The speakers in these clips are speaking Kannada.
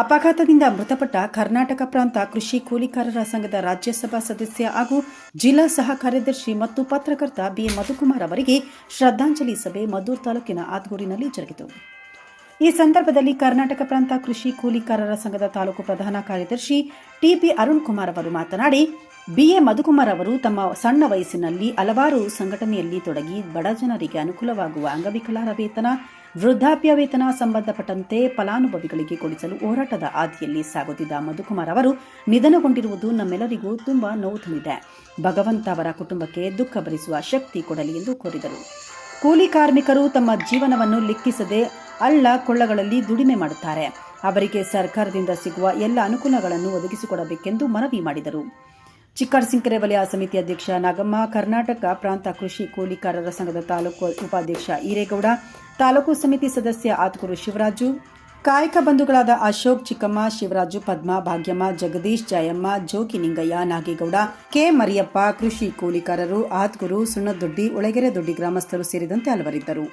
ಅಪಘಾತದಿಂದ ಮೃತಪಟ್ಟ ಕರ್ನಾಟಕ ಪ್ರಾಂತ ಕೃಷಿ ಕೂಲಿಕಾರರ ಸಂಘದ ರಾಜ್ಯಸಭಾ ಸದಸ್ಯ ಹಾಗೂ ಜಿಲ್ಲಾ ಸಹ ಕಾರ್ಯದರ್ಶಿ ಮತ್ತು ಪತ್ರಕರ್ತ ಬಿ. ಮಧುಕುಮಾರ್ ಅವರಿಗೆ ಶ್ರದ್ಧಾಂಜಲಿ ಸಭೆ ಮದ್ದೂರು ತಾಲೂಕಿನ ಆತ್ಗೂರಿನಲ್ಲಿ ಜರುಗಿತು. ಈ ಸಂದರ್ಭದಲ್ಲಿ ಕರ್ನಾಟಕ ಪ್ರಾಂತ ಕೃಷಿ ಕೂಲಿಕಾರರ ಸಂಘದ ತಾಲೂಕು ಪ್ರಧಾನ ಕಾರ್ಯದರ್ಶಿ ಟಿಪಿ ಅರುಣ್ ಕುಮಾರ್ ಅವರು ಮಾತನಾಡಿ ಬಿಎ ಮಧುಕುಮಾರ್ ಅವರು ತಮ್ಮ ಸಣ್ಣ ವಯಸ್ಸಿನಲ್ಲಿ ಹಲವಾರು ಸಂಘಟನೆಯಲ್ಲಿ ತೊಡಗಿ ಬಡ ಜನರಿಗೆ ಅನುಕೂಲವಾಗುವ ಅಂಗವಿಕಲರ ವೇತನ ವೃದ್ಧಾಪ್ಯ ವೇತನ ಸಂಬಂಧಪಟ್ಟಂತೆ ಫಲಾನುಭವಿಗಳಿಗೆ ಕೊಡಿಸಲು ಹೋರಾಟದ ಹಾದಿಯಲ್ಲಿ ಸಾಗುತ್ತಿದ್ದ ಮಧುಕುಮಾರ್ ಅವರು ನಿಧನಗೊಂಡಿರುವುದು ನಮ್ಮೆಲ್ಲರಿಗೂ ತುಂಬಾ ನೋವು ತಂದಿದೆ ಭಗವಂತ ಅವರ ಕುಟುಂಬಕ್ಕೆ ದುಃಖ ಭರಿಸುವ ಶಕ್ತಿ ಕೊಡಲಿ ಎಂದು ಕೋರಿದರು. ಕೂಲಿ ಕಾರ್ಮಿಕರು ತಮ್ಮ ಜೀವನವನ್ನು ಲೆಕ್ಕಿಸದೆ ಅಳ್ಳ ಕೊಳ್ಳಗಳಲ್ಲಿ ದುಡಿಮೆ ಮಾಡುತ್ತಾರೆ. ಅವರಿಗೆ ಸರ್ಕಾರದಿಂದ ಸಿಗುವ ಎಲ್ಲ ಅನುಕೂಲಗಳನ್ನು ಒದಗಿಸಿಕೊಡಬೇಕೆಂದು ಮನವಿ ಮಾಡಿದರು. ಚಿಕ್ಕಡಸಿಂಕೆರೆ ವಲಯ ಸಮಿತಿ ಅಧ್ಯಕ್ಷ ನಾಗಮ್ಮ, ಕರ್ನಾಟಕ ಪ್ರಾಂತ ಕೃಷಿ ಕೂಲಿಕಾರರ ಸಂಘದ ತಾಲೂಕು ಉಪಾಧ್ಯಕ್ಷ ಈರೇಗೌಡ, ತಾಲೂಕು ಸಮಿತಿ ಸದಸ್ಯ ಆತ್ಕೂರು ಶಿವರಾಜು, ಕಾಯಕ ಬಂಧುಗಳಾದ ಅಶೋಕ್ ಚಿಕ್ಕಮ್ಮ, ಶಿವರಾಜು ಪದ್ಮ, ಭಾಗ್ಯಮ್ಮ, ಜಗದೀಶ್ ಜಯಮ್ಮ, ಜೋಕಿ ನಿಂಗಯ್ಯ, ನಾಗೇಗೌಡ, ಕೆ ಮರಿಯಪ್ಪ, ಕೃಷಿ ಕೂಲಿಕಾರರು, ಆತ್ಗುರು ಸುಣ್ಣದೊಡ್ಡಿ ಒಳಗೆರೆ ದೊಡ್ಡಿ ಗ್ರಾಮಸ್ಥರು ಸೇರಿದಂತೆ ಹಲವರಿದ್ದರು.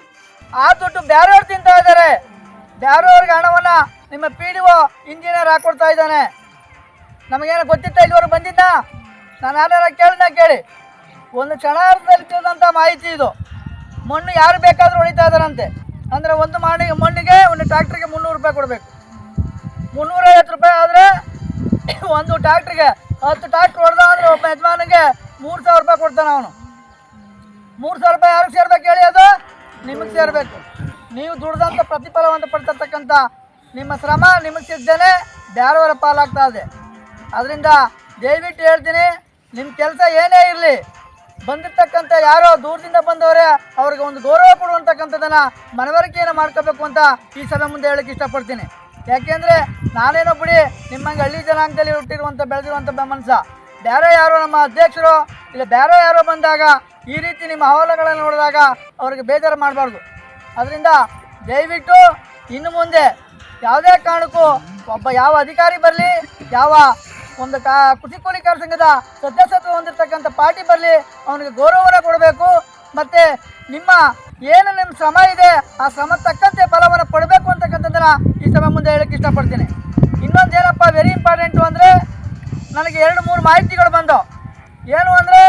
ಆ ದುಡ್ಡು ಇದ್ದಾರೆ. ಹಣವನ್ನ ನಿಮ್ಮ ಪಿ ಇಂಜಿನಿಯರ್ ಹಾಕೊಡ್ತಾ ಇದ್ದಾನೆ. ನಮಗೇನು ಗೊತ್ತಿತ್ತ ಇಲ್ಲಿವರೆಗೆ ಬಂದಿದ್ದ? ನಾನು ಯಾರು ನಾ ಕೇಳಿ. ಒಂದು ಕ್ಷಣಾರ್ಧದಲ್ಲಿ ತಿಳಿದಂಥ ಮಾಹಿತಿ ಇದು. ಮಣ್ಣು ಯಾರು ಬೇಕಾದರೂ ಹೊಡಿತಾ ಇದ್ದಾರಂತೆ. ಅಂದರೆ ಒಂದು ಮಣ್ಣಿಗೆ ಮಣ್ಣಿಗೆ, ಒಂದು ಟ್ರ್ಯಾಕ್ಟ್ರಿಗೆ ಮುನ್ನೂರು ರೂಪಾಯಿ ಕೊಡಬೇಕು. ಮುನ್ನೂರೈವತ್ತು ರೂಪಾಯಿ ಆದರೆ ಒಂದು ಟ್ರ್ಯಾಕ್ಟ್ರಿಗೆ ಹತ್ತು ಟ್ರ್ಯಾಕ್ಟ್ರ್ ಹೊಡೆದ ಅಂದರೆ ಒಬ್ಬ ಯಜಮಾನಿಗೆ ಮೂರು ಸಾವಿರ ರೂಪಾಯಿ ಕೊಡ್ತಾನೆ ಅವನು. ಮೂರು ಸಾವಿರ ರೂಪಾಯಿ ಯಾರಿಗೆ ಸೇರ್ಬೇಕು ಹೇಳಿ ಅದು? ನಿಮಗೆ ಸೇರಬೇಕು. ನೀವು ದುಡ್ದಂಥ ಪ್ರತಿಫಲವನ್ನು ಪಡ್ತಿರ್ತಕ್ಕಂಥ ನಿಮ್ಮ ಶ್ರಮ ನಿಮಗೆ ಸಿಗ್ದೇನೆ ಬೇರೆಯವರ ಪಾಲಾಗ್ತಾ ಇದೆ. ಅದರಿಂದ ದಯವಿಟ್ಟು ಹೇಳ್ತೀನಿ ನಿಮ್ಮ ಕೆಲಸ ಏನೇ ಇರಲಿ, ಬಂದಿರ್ತಕ್ಕಂಥ ಯಾರೋ ದೂರದಿಂದ ಬಂದವರೇ ಅವ್ರಿಗೆ ಒಂದು ಗೌರವ ಕೊಡುವಂತಕ್ಕಂಥದ್ದನ್ನು ಮನವರಿಕೆಯನ್ನು ಮಾಡ್ಕೋಬೇಕು ಅಂತ ಈ ಸಭೆ ಮುಂದೆ ಹೇಳಕ್ಕೆ ಇಷ್ಟಪಡ್ತೀನಿ. ಯಾಕೆಂದರೆ ನಾನೇನೋ ಬಿಡಿ ನಿಮ್ಮಂಗೆ ಹಳ್ಳಿ ಜನಾಂಗದಲ್ಲಿ ಹುಟ್ಟಿರುವಂಥ, ಬೆಳೆದಿರುವಂಥ ಮನಸ್ಸ. ಬೇರೆ ಯಾರೋ ನಮ್ಮ ಅಧ್ಯಕ್ಷರು ಇಲ್ಲ ಬೇರೆ ಯಾರೋ ಬಂದಾಗ ಈ ರೀತಿ ನಿಮ್ಮ ಅಹವಾಲುಗಳನ್ನು ನೋಡಿದಾಗ ಅವ್ರಿಗೆ ಬೇಜಾರು ಮಾಡಬಾರ್ದು. ಅದರಿಂದ ದಯವಿಟ್ಟು ಇನ್ನು ಮುಂದೆ ಯಾವುದೇ ಕಾರಣಕ್ಕೂ ಒಬ್ಬ ಯಾವ ಅಧಿಕಾರಿ ಬರಲಿ, ಯಾವ ಒಂದು ಕಾ ಕೃಷಿ ಕೂಲಿಕಾರ ಸಂಘದ ಸದಸ್ಯತ್ವ ಹೊಂದಿರತಕ್ಕಂಥ ಪಾರ್ಟಿ ಬರಲಿ, ಅವನಿಗೆ ಗೌರವನ ಕೊಡಬೇಕು. ಮತ್ತು ನಿಮ್ಮ ಏನು ನಿಮ್ಮ ಶ್ರಮ ಇದೆ, ಆ ಶ್ರಮ ತಕ್ಕಂತೆ ಫಲವನ್ನು ಕೊಡಬೇಕು ಅಂತಕ್ಕಂಥದ್ದನ್ನು ಈ ಸಭೆ ಮುಂದೆ ಹೇಳಕ್ಕೆ ಇಷ್ಟಪಡ್ತೀನಿ. ಇನ್ನೊಂದು ಏನಪ್ಪ ವೆರಿ ಇಂಪಾರ್ಟೆಂಟು ಅಂದರೆ, ನನಗೆ ಎರಡು ಮೂರು ಮಾಹಿತಿಗಳು ಬಂದವು ಏನು ಅಂದರೆ,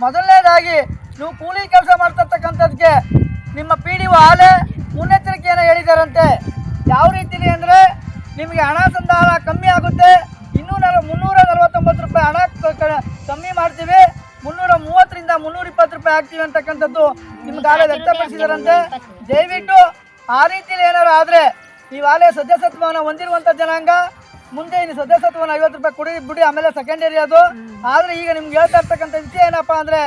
ಮೊದಲನೇದಾಗಿ ನೀವು ಕೂಲಿ ಕೆಲಸ ಮಾಡ್ತಿರ್ತಕ್ಕಂಥದ್ದಕ್ಕೆ ನಿಮ್ಮ ಪಿ ಡಿ ಒ ಆಲೆ ಮುನ್ನೆಚ್ಚರಿಕೆಯನ್ನು ಹೇಳಿದಾರಂತೆ. ಯಾವ ರೀತಿಲಿ ಅಂದರೆ, ನಿಮಗೆ ಹಣ ಸಂದಾನ ಕಮ್ಮಿ ಆಗುತ್ತೆ ಇನ್ನೂ ನಲ ಮುನ್ನೂರ ನಲವತ್ತೊಂಬತ್ತು ರೂಪಾಯಿ ಹಣ ಕ- ಕ- ಕಮ್ಮಿ ಮಾಡ್ತೀವಿ. ಮುನ್ನೂರ ಮೂವತ್ತರಿಂದ ಮುನ್ನೂರ ಇಪ್ಪತ್ತು ರೂಪಾಯಿ ಹಾಕ್ತೀವಿ ಅಂತಕ್ಕಂಥದ್ದು ನಿಮ್ಗೆ ಆಲೆ ವ್ಯಕ್ತಪಡಿಸಿದಾರಂತೆ. ದಯವಿಟ್ಟು ಆ ರೀತಿಯಲ್ಲಿ ಏನಾರು ಆದರೆ ನೀವು ಆಲೆ ಸದಸ್ಯತ್ವವನ್ನು ಹೊಂದಿರುವಂಥ ಜನಾಂಗ, ಮುಂದೆ ಇನ್ನು ಸದಸ್ಯತ್ವವನ್ನು ಐವತ್ತು ರೂಪಾಯಿ ಕೊಡಿ, ಬಿಡಿ, ಆಮೇಲೆ ಸೆಕೆಂಡರಿ ಅದು. ಆದರೆ ಈಗ ನಿಮ್ಗೆ ಹೇಳ್ತಾ ಇರ್ತಕ್ಕಂಥ ವಿಷಯ ಏನಪ್ಪ ಅಂದರೆ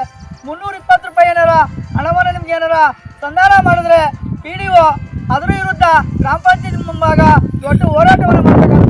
ಮುನ್ನೂರ ಇಪ್ಪತ್ತು ರೂಪಾಯಿ ಏನಾರ ಹಣವನ್ನು ನಿಮ್ಗೆ ಏನಾರ ಸಂಧಾನ ಮಾಡಿದ್ರೆ ಪಿ ಡಿ ಒ ಅದರ ವಿರುದ್ಧ ಗ್ರಾಮ ಪಂಚಾಯತ್ ಮುಂಭಾಗ ದೊಡ್ಡ ಹೋರಾಟವನ್ನು ಮಾಡ್ತಕ್ಕಂಥ